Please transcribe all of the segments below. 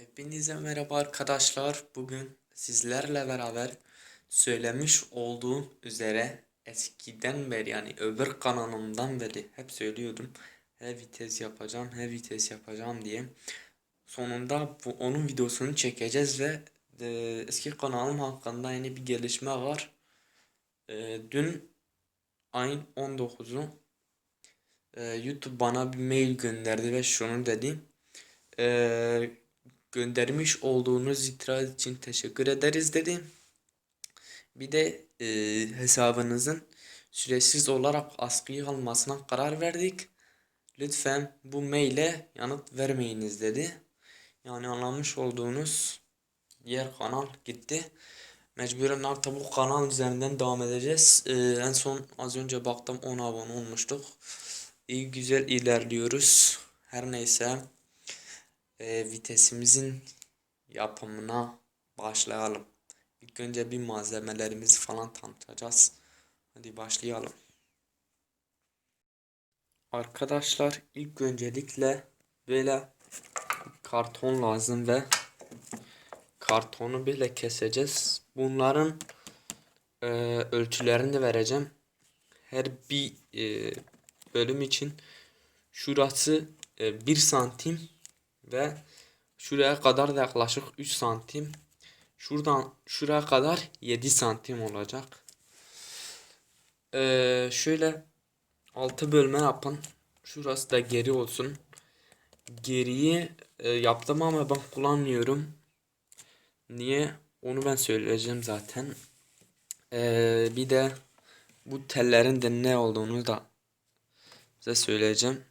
Hepinize merhaba arkadaşlar. Bugün sizlerle beraber söylemiş olduğum üzere eskiden beri yani öbür kanalımdan beri hep söylüyordum. He vites yapacağım, he vites yapacağım diye. Sonunda bu onun videosunu çekeceğiz ve e, eski kanalım hakkında yeni bir gelişme var. E, dün ayın 19'u e, YouTube bana bir mail gönderdi ve şunu dedi. E, göndermiş olduğunuz itiraz için teşekkür ederiz dedi. Bir de e, hesabınızın süresiz olarak askıya almasına karar verdik. Lütfen bu maile yanıt vermeyiniz dedi. Yani anlamış olduğunuz diğer kanal gitti. Mecburen artık bu kanal üzerinden devam edeceğiz. E, en son az önce baktım 10 abone olmuştuk. İyi güzel ilerliyoruz. Her neyse e, vitesimizin yapımına başlayalım. İlk önce bir malzemelerimizi falan tanıtacağız. Hadi başlayalım. Arkadaşlar ilk öncelikle böyle karton lazım ve kartonu böyle keseceğiz. Bunların e, ölçülerini de vereceğim. Her bir e, bölüm için şurası e, 1 santim ve şuraya kadar da yaklaşık 3 santim. Şuradan şuraya kadar 7 santim olacak. Ee, şöyle 6 bölme yapın. Şurası da geri olsun. Geriyi e, yaptım ama ben kullanmıyorum. Niye? Onu ben söyleyeceğim zaten. Ee, bir de bu tellerin de ne olduğunu da size söyleyeceğim.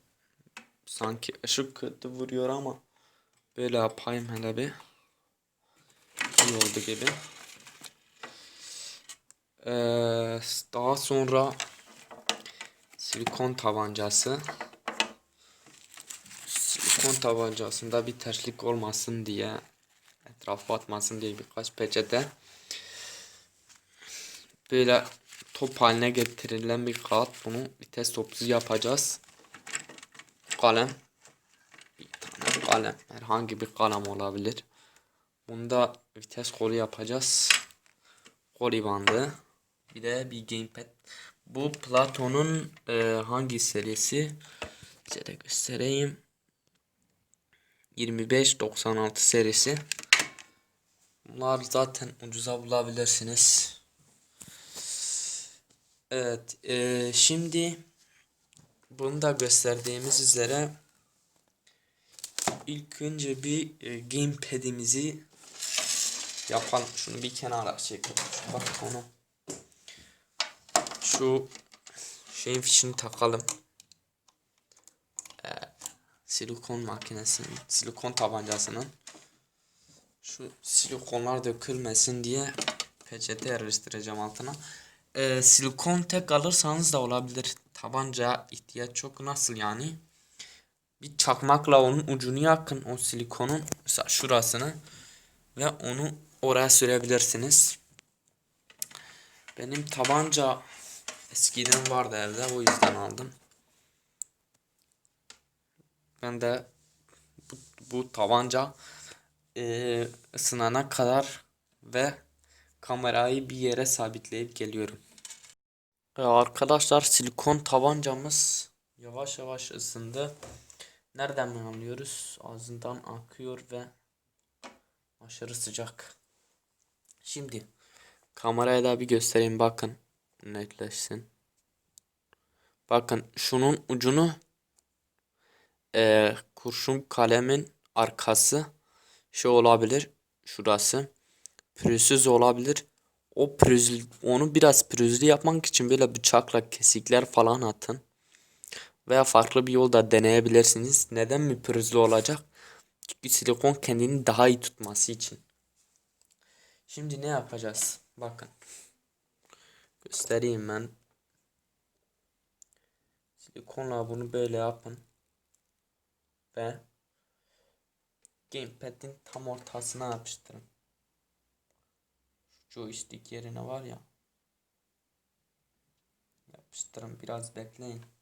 Sanki ışık kötü vuruyor ama böyle yapayım hele bir. İyi oldu gibi. Ee, daha sonra silikon tabancası. Silikon tabancasında bir terslik olmasın diye etrafa atmasın diye birkaç peçete böyle top haline getirilen bir kağıt bunu vites topsuz yapacağız kalem kalem herhangi bir kalem olabilir. Bunda vites kolu yapacağız. Koli bandı bir de bir gamepad. Bu Platon'un e, hangi serisi? Size de göstereyim. 2596 serisi. Bunlar zaten ucuza bulabilirsiniz. Evet e, şimdi bunu da gösterdiğimiz üzere ilk önce bir e, gamepad'imizi yapalım. Şunu bir kenara çekelim. Bak onu. Şu şeyin fişini takalım. Ee, silikon makinesinin, silikon tabancasının şu silikonlar dökülmesin diye peçete yerleştireceğim altına. Ee, silikon tek alırsanız da olabilir. Tabanca ihtiyaç çok nasıl yani? Bir çakmakla onun ucunu yakın o silikonun mesela şurasını ve onu oraya sürebilirsiniz. Benim tabanca eskiden vardı evde o yüzden aldım. Ben de bu, bu tabanca e, ısınana kadar ve kamerayı bir yere sabitleyip geliyorum. Ya arkadaşlar silikon tabancamız yavaş yavaş ısındı. Nereden mi anlıyoruz? Ağzından akıyor ve aşırı sıcak. Şimdi kameraya da bir göstereyim bakın netleşsin. Bakın şunun ucunu e, kurşun kalemin arkası şu olabilir şurası pürüzsüz olabilir. O pürüz onu biraz pürüzlü yapmak için böyle bıçakla kesikler falan atın. Veya farklı bir yolda deneyebilirsiniz. Neden mi pürüzlü olacak? Çünkü silikon kendini daha iyi tutması için. Şimdi ne yapacağız? Bakın. Göstereyim ben. Silikonla bunu böyle yapın. Ve gamepad'in tam ortasına yapıştırın. Şu joystick yerine var ya. Yapıştırın biraz bekleyin.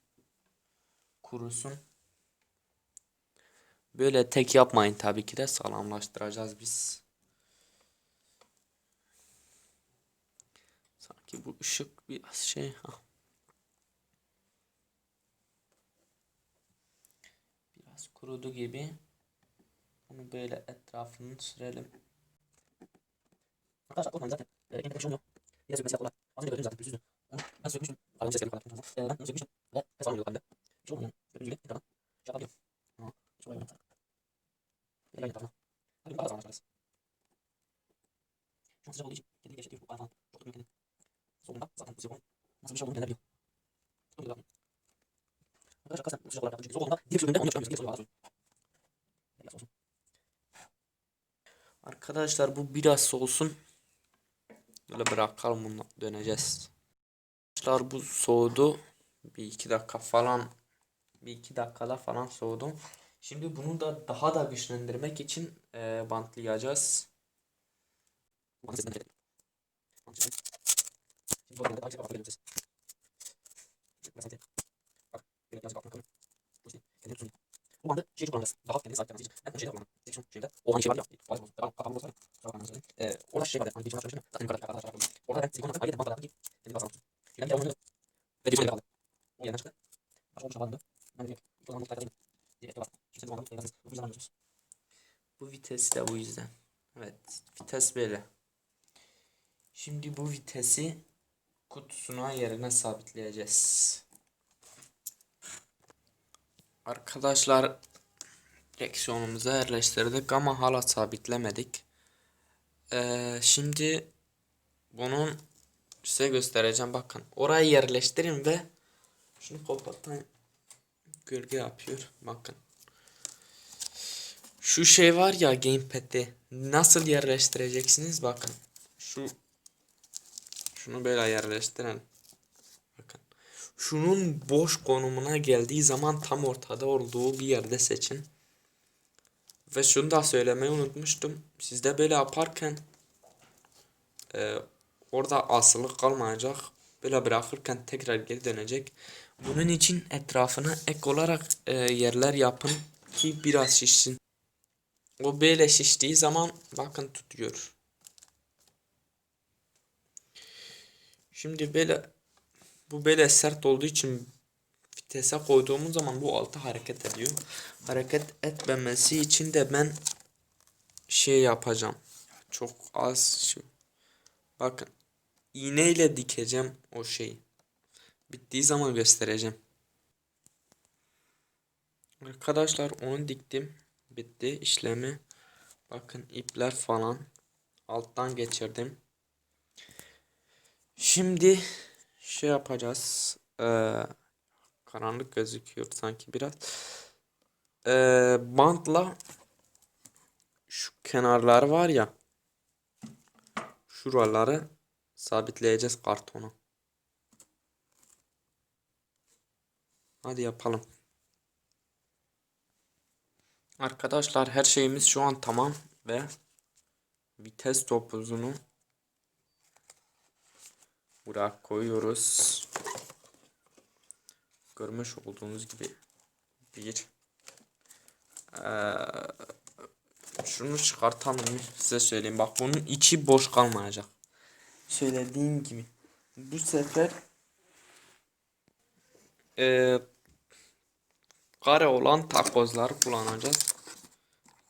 Kurusun. Böyle tek yapmayın tabii ki de sağlamlaştıracağız biz. Sanki bu ışık biraz şey ha. Biraz kurudu gibi. Bunu böyle etrafını sürelim. Arkadaşlar zaten. E, bir şey kolay. Az önce gördünüz zaten ben sökmüştüm. Aramı ses geldi kadar. E, ben sökmüştüm. Ve. Hiç olmuyor. Gördüğünüz gibi tekrardan şey yapabiliyorum. Ama hiç olmuyor. Böyle aynı tarafına. Hadi bakalım arkadaşlar. Şu an sıcak olduğu için kendi gevşetiyor. Bu falan. Çok tutmuyor kendini. Solunda zaten bu sıcak Nasıl bir şey olduğunu kendi biliyor. Çok güzel. Arkadaşlar kasten bu sıcak olarak çünkü soğuk olduğunda bir bölümde onu yapamıyoruz. Diğer soğuk Biraz olsun. Arkadaşlar bu biraz soğusun. Böyle bırakalım bunu döneceğiz. Arkadaşlar bu soğudu. Bir iki dakika falan bir iki dakikada falan soğudu. Şimdi bunu da daha da güçlendirmek için e, bantlayacağız. Bu nefret ediyorum. Şimdi bu arada aynı şey var. Ses. Ben seni Bak. Benim birazcık altına kalın. Bu işte. Kendini tutun. Bu bandı şeyci kullanacağız. Daha kendini sahiplenmesi için. Ben bunu şeyde kullandım. Seçim şeyde. O hani şey var ya. Olsa. Sonra ben söyleyeyim. Ee, orada şey var ya. Hani söylemiştim. Zaten yukarıda arkadaşlar yapalım. Orada silikon attım. Ayrıca bant attım ki. Kendini basalım. Yani bir de onu Ve bir kaldı. O yerden çıktı. Başka olmuş havalında. Ben de direkt. İlk o zaman bu taytadayım. Direkt var. Şimdi sen bu bandı. Evlansız. Bu yüzden anlıyorsunuz. Bu de bu yüzden. Evet, vites böyle. Şimdi bu vitesi kutusuna yerine sabitleyeceğiz. Arkadaşlar direksiyonumuza yerleştirdik ama hala sabitlemedik. Ee, şimdi bunun size göstereceğim bakın. Orayı yerleştirin ve şunu kapatın. Gölge yapıyor. Bakın. Şu şey var ya gamepad'de nasıl yerleştireceksiniz bakın. Şu şunu böyle yerleştirin. Bakın. Şunun boş konumuna geldiği zaman tam ortada olduğu bir yerde seçin. Ve şunu da söylemeyi unutmuştum. Siz de böyle yaparken e, orada asılı kalmayacak. Böyle bırakırken tekrar geri dönecek. Bunun için etrafına ek olarak e, yerler yapın ki biraz şişsin. O böyle şiştiği zaman bakın tutuyor. Şimdi böyle bu böyle sert olduğu için vitese koyduğumuz zaman bu altı hareket ediyor. Hareket etmemesi için de ben şey yapacağım. Çok az şu. Bakın iğneyle dikeceğim o şeyi. Bittiği zaman göstereceğim. Arkadaşlar onu diktim. Bitti işlemi. Bakın ipler falan alttan geçirdim. Şimdi şey yapacağız. Ee, karanlık gözüküyor sanki biraz. Ee, bantla şu kenarlar var ya şuraları sabitleyeceğiz kartona. Hadi yapalım. Arkadaşlar her şeyimiz şu an tamam ve vites topuzunu buraya koyuyoruz. Görmüş olduğunuz gibi bir ee, şunu çıkartalım size söyleyeyim bak bunun içi boş kalmayacak. Söylediğim gibi bu sefer ee, kare olan takozları kullanacağız.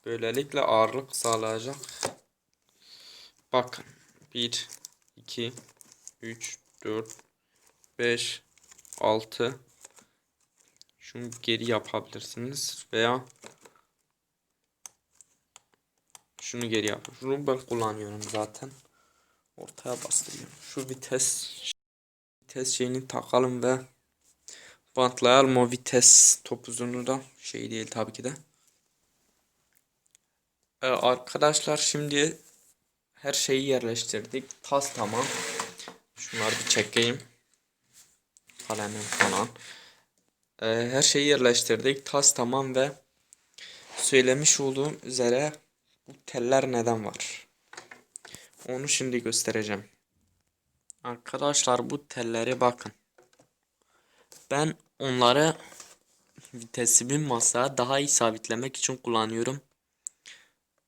Böylelikle ağırlık sağlayacak. Bakın 1 2 3 4 5 6 şunu geri yapabilirsiniz veya şunu geri yap. Şunu ben kullanıyorum zaten. Ortaya bastırıyorum. Şu vites vites şeyini takalım ve bantlayalım o vites topuzunu da şey değil tabii ki de. Ee, arkadaşlar şimdi her şeyi yerleştirdik. Tas tamam. Şunları bir çekeyim. Kalemim falan. Ee, her şeyi yerleştirdik. Tas tamam ve söylemiş olduğum üzere bu teller neden var? Onu şimdi göstereceğim. Arkadaşlar bu telleri bakın. Ben onları vitesimi masaya daha iyi sabitlemek için kullanıyorum.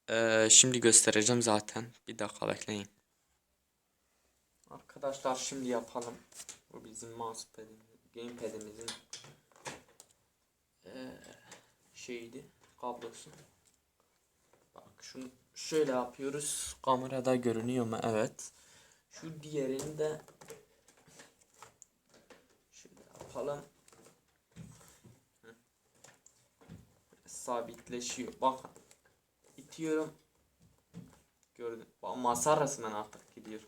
Ee, şimdi göstereceğim zaten. Bir dakika bekleyin. Arkadaşlar şimdi yapalım. Bu bizim mousepad'imiz, gamepad'imizin ee, şeydi, kablosu. Bak şunu şöyle yapıyoruz. Kamerada görünüyor mu? Evet. Şu diğerini de şöyle yapalım. Sabitleşiyor. Bakın. İtiyorum. Gördün. Bak masa resmen artık gidiyor.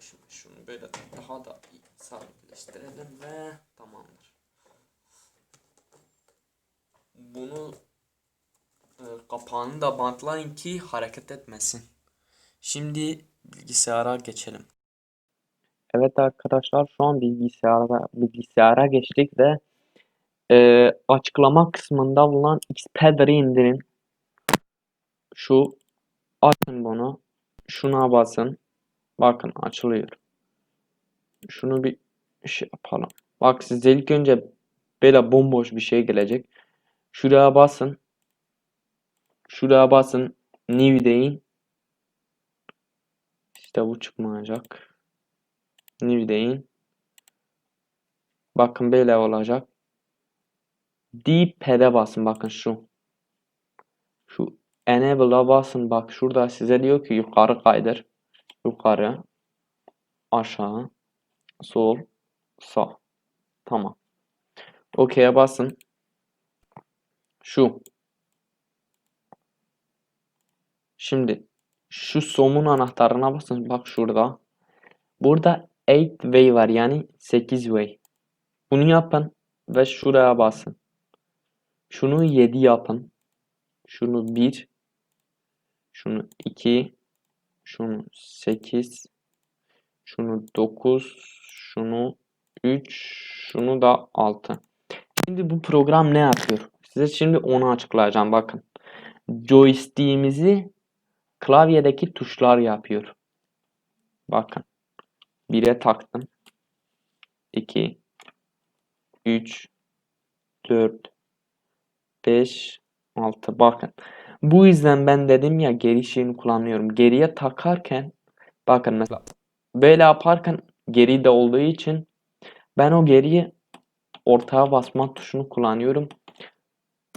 Şimdi şunu böyle daha da sabitleştirelim ve tamamdır. Bunu e, kapağını da bantlayın ki hareket etmesin. Şimdi bilgisayara geçelim. Evet arkadaşlar şu an bilgisayara, bilgisayara geçtik ve e, açıklama kısmında bulunan Xpader'ı indirin. Şu açın bunu. Şuna basın. Bakın açılıyor. Şunu bir şey yapalım. Bak size ilk önce böyle bomboş bir şey gelecek. Şuraya basın. Şuraya basın. New deyin. İşte bu çıkmayacak. New deyin. Bakın böyle olacak. D-pad'e basın. Bakın şu. Şu enable'a basın. Bak şurada size diyor ki yukarı kaydır. Yukarı. Aşağı. Sol. Sağ. Tamam. OK'ye basın. Şu. Şimdi şu somun anahtarına basın. Bak şurada. Burada 8 way var yani 8 way. Bunu yapın ve şuraya basın. Şunu 7 yapın. Şunu 1. Şunu 2. Şunu 8. Şunu 9. Şunu 3. Şunu da 6. Şimdi bu program ne yapıyor? Size şimdi onu açıklayacağım. Bakın. Joystick'imizi klavyedeki tuşlar yapıyor. Bakın. 1'e taktım. 2 3 4 5 6 bakın. Bu yüzden ben dedim ya geri şeyini kullanıyorum. Geriye takarken bakın mesela böyle yaparken geri de olduğu için ben o geriye ortaya basma tuşunu kullanıyorum.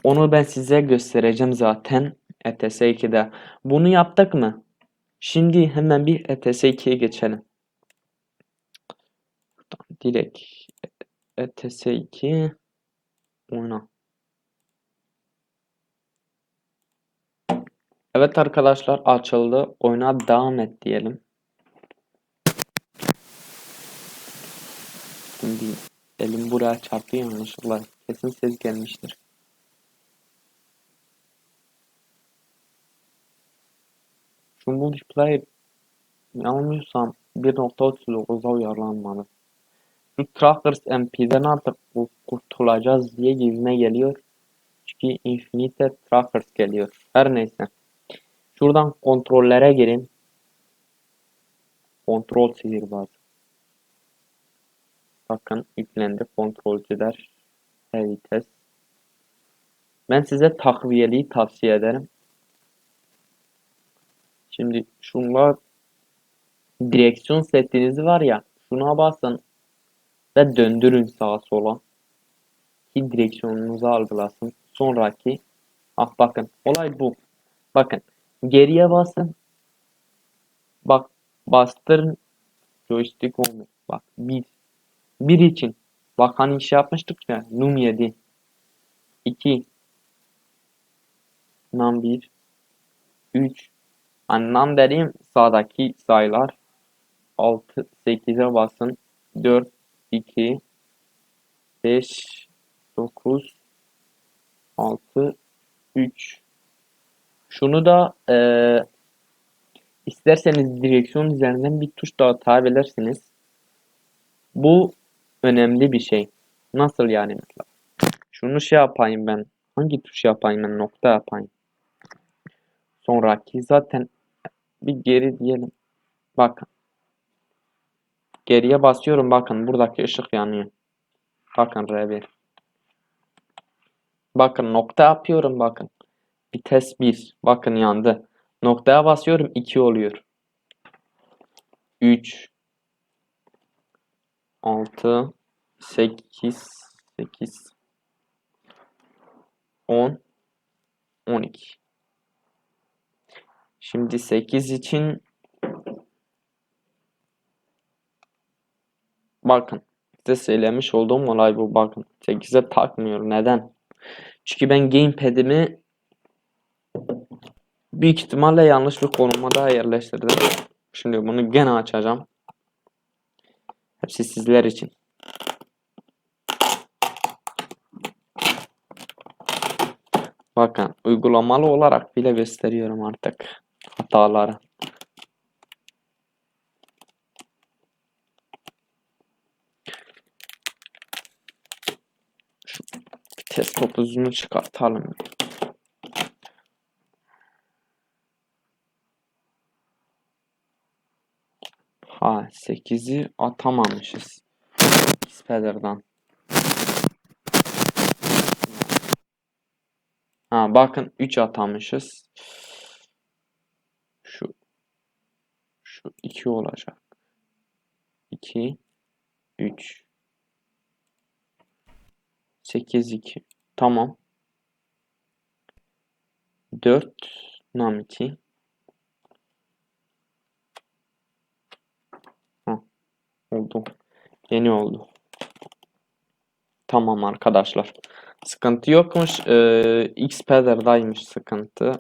Onu ben size göstereceğim zaten ETS 2'de. Bunu yaptık mı? Şimdi hemen bir ETS 2'ye geçelim. Direkt ETS 2 oyna. Evet arkadaşlar açıldı. Oyuna devam et diyelim. Şimdi elim buraya çarptı yanlışlıkla. Kesin ses gelmiştir. Şu multiplayer yanılmıyorsam 1.39'a uyarlanmalı. Şu Trackers MP'den artık kurtulacağız diye gibime geliyor. Çünkü Infinite Trackers geliyor. Her neyse. Şuradan kontrollere girin. Kontrol sihirbazı. Bakın yüklendi kontrolcüler. Vites. Ben size takviyeliği tavsiye ederim. Şimdi şunlar direksiyon setiniz var ya şuna basın ve döndürün sağa sola ki direksiyonunuzu algılasın. Sonraki ah bakın olay bu. Bakın geriye basın. Bak bastırın joystick olmuyor. Bak bir bir için. Bak hani iş yapmıştık ya num 7 2 num 1 3 Anlam dediğim sağdaki sayılar. 6 8'e basın. 4 2 5 9 6 3 şunu da eee isterseniz direksiyon üzerinden bir tuş daha atabilirsiniz. Bu önemli bir şey. Nasıl yani mesela? Şunu şey yapayım ben. Hangi tuş yapayım ben? Nokta yapayım. Sonraki zaten bir geri diyelim. Bakın. Geriye basıyorum bakın buradaki ışık yanıyor. Bakın R1. Bakın nokta yapıyorum bakın. Vites 1. Bakın yandı. Noktaya basıyorum 2 oluyor. 3 6 8 8 10 12 Şimdi 8 için bakın size söylemiş olduğum olay bu. Bakın 8'e takmıyor. Neden? Çünkü ben gamepad'imi büyük ihtimalle yanlış bir konumda yerleştirdim. Şimdi bunu gene açacağım. Hepsi sizler için. Bakın uygulamalı olarak bile gösteriyorum artık hataları. Vites topuzunu çıkartalım. Ha 8'i atamamışız. Xpader'dan. Ha bakın 3 atamışız. Şu şu 2 olacak. 2 3 8 2 tamam 4 nam 2 Heh, oldu yeni oldu. Tamam arkadaşlar. Sıkıntı yokmuş. Ee, Xpader'daymış sıkıntı.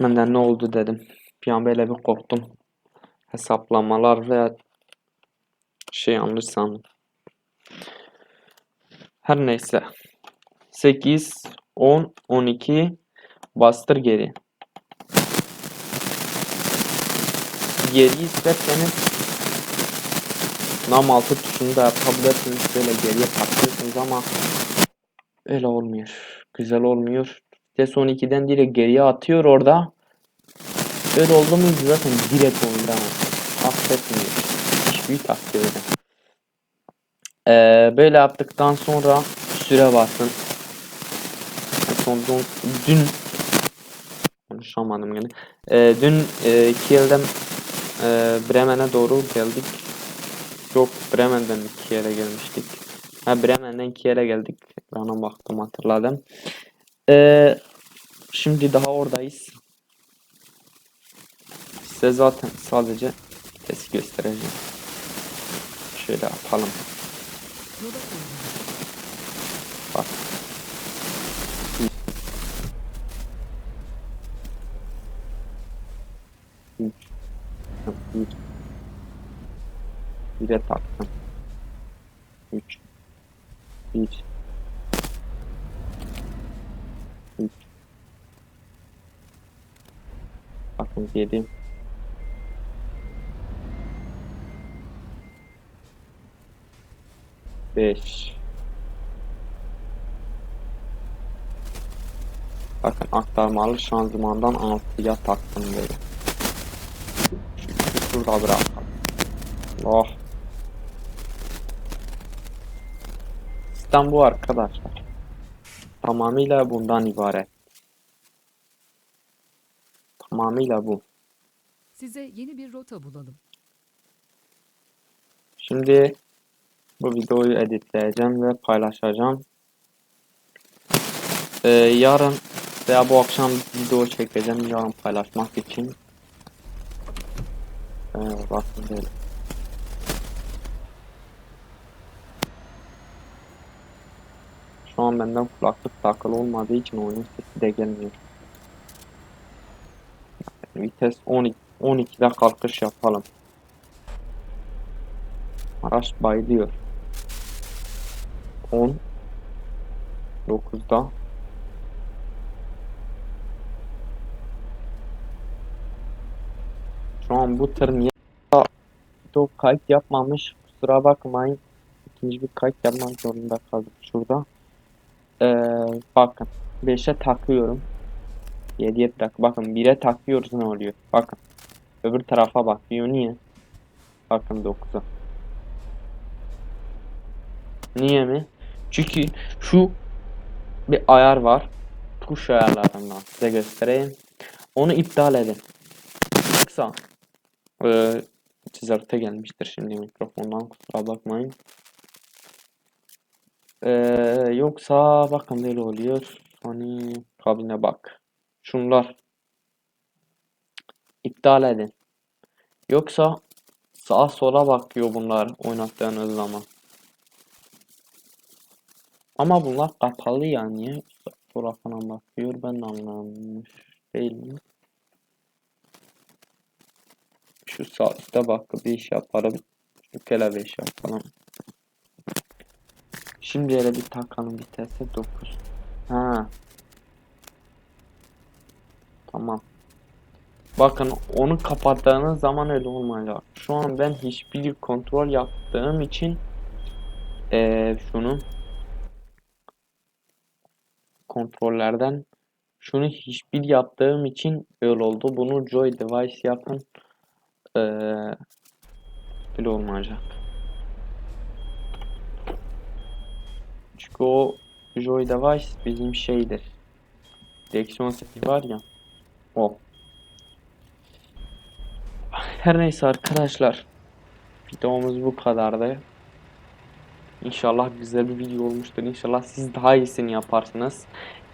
Ben de ne oldu dedim. Bir an böyle bir korktum. Hesaplamalar ve şey yanlış sandım. Her neyse. 8, 10, 12 bastır geri. Geri isterseniz nam altı tuşunu da yapabilirsiniz. Böyle geriye patlıyorsunuz ama öyle olmuyor. Güzel olmuyor. Vites 12'den direkt geriye atıyor orada. Böyle oldu mu zaten direkt ama. Affetmiyor hiçbir takdir edin. Ee, böyle yaptıktan sonra süre basın. Son, dün, konuşamadım yine. Ee, dün e, Kiel'den e, Bremen'e doğru geldik. Yok Bremen'den Kiel'e gelmiştik. Ha Bremen'den Kiel'e geldik. Ekrana baktım hatırladım. Ee, şimdi daha oradayız. Size zaten sadece test göstereceğim. Şöyle yapalım. Bak. Bir. Bir. Bire taktım. Üç. Bir. Üç. Bakın yedi. Beş. Bakın aktarmalı şanzımandan 6'ya taktım böyle. Şu- Şurada bırakalım. Oh. Sistem bu arkadaşlar. Tamamıyla bundan ibaret. Tamamıyla bu. Size yeni bir rota bulalım. Şimdi bu videoyu editleyeceğim ve paylaşacağım. Ee, yarın veya bu akşam video çekeceğim yarın paylaşmak için. Ee, bakın böyle. Şu an benden kulaklık takılı olmadığı için oyunun sesi de gelmiyor. Vites 12 12'de kalkış yapalım. Araç bayılıyor. 10 9'da Şu an bu tır niye video kayıt yapmamış kusura bakmayın ikinci bir kayıt yapmak zorunda kaldık şurada ee, bakın 5'e takıyorum 7'ye bırak bakın 1'e takıyoruz ne oluyor bakın öbür tarafa bakıyor niye bakın 9'a Niye mi? Çünkü şu bir ayar var. Tuş ayarlarından size göstereyim. Onu iptal edin. Yoksa eee çizerte gelmiştir şimdi mikrofondan kusura bakmayın. Eee, yoksa bakın böyle oluyor. Hani kabine bak. Şunlar iptal edin. Yoksa sağa sola bakıyor bunlar oynattığınız zaman. Ama bunlar kapalı ya niye sağa sola falan bakıyor ben anlamış değilim. Şu sağ üstte bak bir iş yaparım. Şu kele bir iş yapalım. Şimdi hele bir takalım vitese 9. Ha. Tamam. Bakın onu kapattığınız zaman öyle olmayacak. Şu an ben hiçbir kontrol yaptığım için eee şunu kontrollerden şunu hiçbir yaptığım için öyle oldu. Bunu Joy Device yapın. Eee öyle olmayacak. Çünkü o Joy Device bizim şeydir. Direksiyon seti var ya. O. Her neyse arkadaşlar. Videomuz bu kadardı. İnşallah güzel bir video olmuştur. İnşallah siz daha iyisini yaparsınız.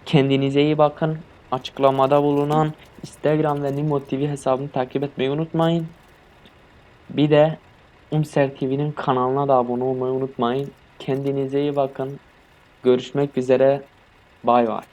Kendinize iyi bakın. Açıklamada bulunan Instagram ve Nimo TV hesabını takip etmeyi unutmayın. Bir de Umser TV'nin kanalına da abone olmayı unutmayın. Kendinize iyi bakın. Görüşmek üzere. Bay bay.